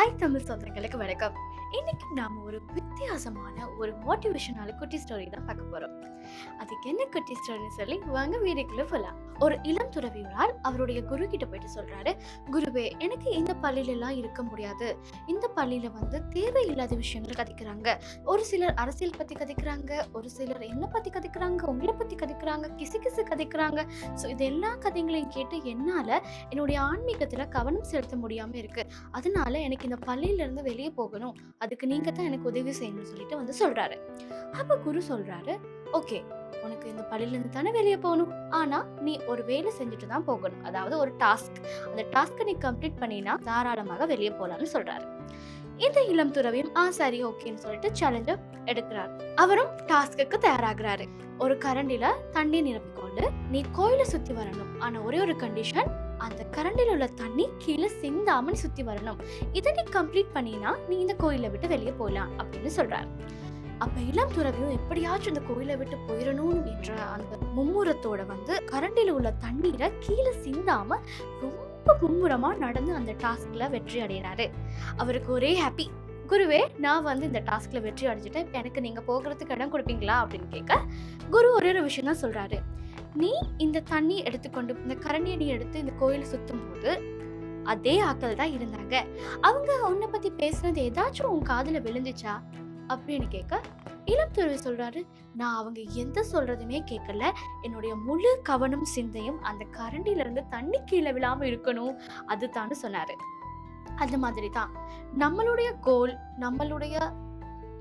ஐ தமிழ் சொந்தங்களுக்கு வணக்கம். இன்னைக்கு நாம ஒரு வித்தியாசமான ஒரு மோட்டிவேஷனால குட்டி ஸ்டோரி தான் பார்க்க போறோம். அதுக்கு என்ன குட்டி ஸ்டோரின்னு சொல்லி வாங்க வீடியோக்குள்ளே போலாம். ஒரு இளம் துறவியரால் அவருடைய குரு கிட்ட போயிட்டு சொல்றாரு குருவே எனக்கு இந்த பள்ளியில எல்லாம் இருக்க முடியாது. இந்த பள்ளியில வந்து தேவையில்லாத விஷயங்கள் கதைக்கிறாங்க. ஒரு சிலர் அரசியல் பத்தி கதைக்கிறாங்க ஒரு சிலர் என்ன பத்தி கதைக்கிறாங்க உங்களை பத்தி கதைக்கிறாங்க கிசு கிசு கதைக்கிறாங்க. ஸோ இது எல்லா கதைகளையும் கேட்டு என்னால என்னுடைய ஆன்மீகத்துல கவனம் செலுத்த முடியாம இருக்கு. அதனால எனக்கு இந்த பள்ளியில இருந்து வெளியே போகணும். அதுக்கு நீங்க தான் எனக்கு உதவி செய்யணும்னு சொல்லிட்டு வந்து சொல்றாரு. அப்ப குரு சொல்றாரு ஓகே உனக்கு இந்த பள்ளியிலேருந்து தானே வெளியே போகணும்? ஆனால் நீ ஒரு வேலை செஞ்சுட்டு தான் போகணும். அதாவது ஒரு டாஸ்க் அந்த டாஸ்க்கை நீ கம்ப்ளீட் பண்ணினா தாராளமாக வெளியே போகலான்னு சொல்கிறாரு இந்த இளம் துறவியும் ஆ சரி ஓகேன்னு சொல்லிட்டு சேலஞ்சை எடுக்கிறார். அவரும் டாஸ்க்கு தயாராகிறாரு. ஒரு கரண்டில தண்ணி நிரப்பிக்கொண்டு நீ கோயிலை சுத்தி வரணும். ஆனா ஒரே ஒரு கண்டிஷன் அந்த கரண்டில் உள்ள தண்ணி கீழே சிந்தாமல் நீ சுத்தி வரணும். இதை நீ கம்ப்ளீட் பண்ணினா நீ இந்த கோயிலை விட்டு வெளியே போகலாம் அப்படின்னு சொல்றாரு. அப்ப இளம் துறவியும் எப்படியாச்சும் இந்த கோயிலை விட்டு போயிடணும் என்ற அந்த மும்முரத்தோட வந்து கரண்டில உள்ள தண்ணீரை கீழே சிந்தாம ரொம்ப மும்முரமா நடந்து அந்த டாஸ்க்ல வெற்றி அடைகிறாரு அவருக்கு ஒரே ஹாப்பி குருவே நான் வந்து இந்த டாஸ்க்ல வெற்றி அடைஞ்சிட்டேன். எனக்கு நீங்க போகிறதுக்கு இடம் கொடுப்பீங்களா? அப்படின்னு கேட்க குரு ஒரே ஒரு விஷயம் தான் சொல்றாரு. நீ இந்த தண்ணி எடுத்துக்கொண்டு இந்த கரண்டியை நீ எடுத்து இந்த கோயில் சுத்தும் போது அதே ஆக்கள் தான் இருந்தாங்க. அவங்க உன்னை பத்தி பேசுனது ஏதாச்சும் உன் காதுல விழுந்துச்சா? அப்படின்னு கேட்க இளம் துறவி சொல்றாரு நான் அவங்க எந்த சொல்றதுமே கேட்கல. என்னுடைய முழு கவனம் சிந்தையும் அந்த கரண்டில இருந்து தண்ணி கீழே விழாம இருக்கணும். அதுதான்னு சொன்னாரு. அந்த மாதிரி தான் நம்மளுடைய கோல் நம்மளுடைய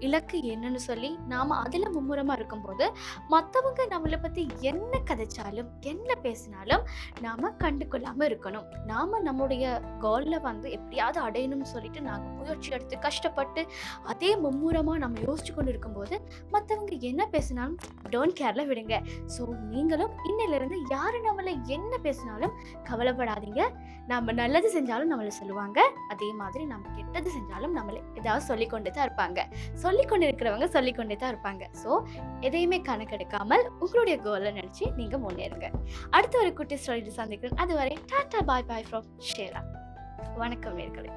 இலக்கு என்னன்னு சொல்லி நாம அதுல மும்முரமா இருக்கும்போது மற்றவங்க நம்மளை பத்தி என்ன கதைச்சாலும் என்ன பேசினாலும் நாம கண்டுகொள்ளாம இருக்கணும். நாம நம்முடைய கோல்ல வந்து எப்படியாவது அடையணும்னு சொல்லிட்டு நாங்கள் முயற்சி எடுத்து கஷ்டப்பட்டு அதே மும்முரமா நம்ம யோசிச்சு கொண்டு இருக்கும்போது மற்றவங்க என்ன பேசினாலும் டோன்ட் கேர்ல விடுங்க. ஸோ நீங்களும் இன்னிலிருந்து யார் யாரு நம்மளை என்ன பேசினாலும் கவலைப்படாதீங்க. நம்ம நல்லது செஞ்சாலும் நம்மளை சொல்லுவாங்க. அதே மாதிரி நம்ம கெட்டது செஞ்சாலும் நம்மளை ஏதாவது சொல்லிக்கொண்டு தான் இருப்பாங்க. ஸோ சொல்லிக்கொண்டு இருக்கிறவங்க சொல்லிக்கொண்டே தான் இருப்பாங்க. ஸோ எதையுமே கணக்கெடுக்காமல் உங்களுடைய கோலை நினச்சி நீங்கள் முன்னேறுங்க. அடுத்த ஒரு குட்டி ஸ்டோரியில் சந்திக்கிறேன். அதுவரை டாட்டா பாய் பாய் ஃப்ரம் ஷேரா வணக்கம் நேர்களே.